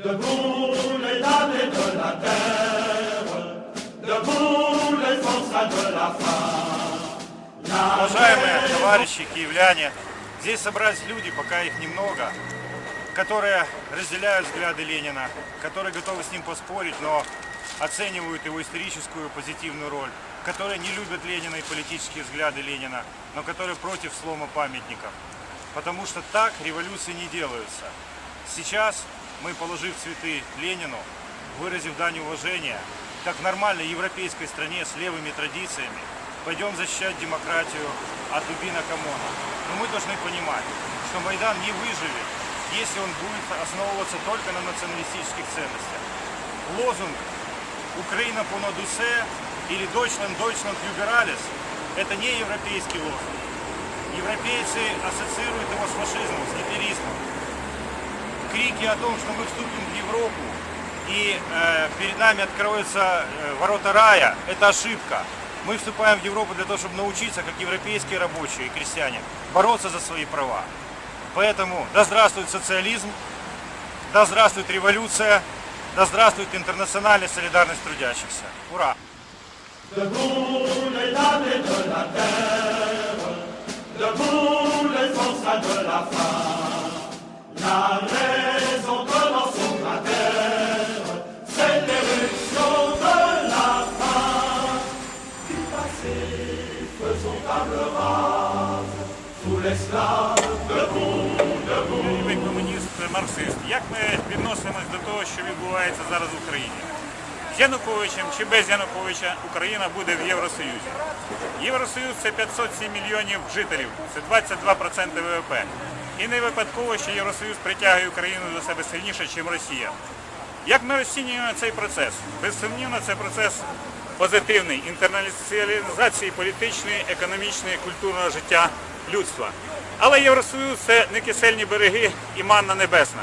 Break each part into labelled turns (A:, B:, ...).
A: Debout les damnés de la terre, debout les forçats de la femme.
B: Уважаемые товарищи киевляне, здесь собрались люди, пока их немного, которые разделяют взгляды Ленина, которые готовы с ним поспорить, но оценивают его историческую позитивную роль, которые не любят Ленина и политические взгляды Ленина, но которые против слома памятников. Потому что так революции не делаются. Сейчас мы, положив цветы Ленину, выразив дань уважения, как в нормальной европейской стране с левыми традициями, пойдем защищать демократию от дубинок ОМОНа. Но мы должны понимать, что Майдан не выживет, если он будет основываться только на националистических ценностях. Лозунг «Украина по дусе» или «Deutschland, Deutschland Liberales» – это не европейский лозунг. Европейцы ассоциируют его с фашизмом, с гитлеризмом. Крики о том, что мы вступим в Европу и э, перед нами откроются э, ворота рая, это ошибка. Мы вступаем в Европу для того, чтобы научиться, как европейские рабочие и крестьяне, бороться за свои права. Поэтому да здравствует социализм, да здравствует революция, да здравствует интернациональная солидарность трудящихся. Ура!
A: Debout les
C: Керівник комуніст, марксист. Як ми відносимось до того, що відбувається зараз в Україні? З Януковичем чи без Януковича Україна буде в Євросоюзі? Євросоюз це 507 мільйонів жителів, це 22% ВВП. І не випадково, що Євросоюз притягує Україну до себе сильніше, ніж Росія. Як ми розцінюємо цей процес? Безсумнівно, це процес позитивний інтернаціоналізації політичної, економічної, культурного життя людства. Але Євросоюз це не кисельні береги і манна небесна.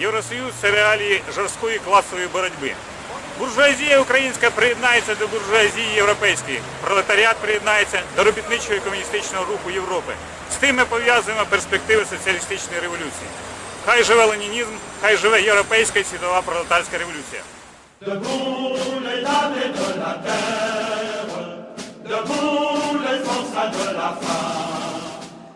C: Євросоюз це реалії жорсткої класової боротьби. Буржуазія українська приєднається до буржуазії європейської. Пролетаріат приєднається до робітничого і комуністичного руху Європи. З тим ми пов'язуємо перспективи соціалістичної революції. Хай живе ленінізм, хай живе європейська і світова пролетарська революція.
A: Debout les damnés de la terre,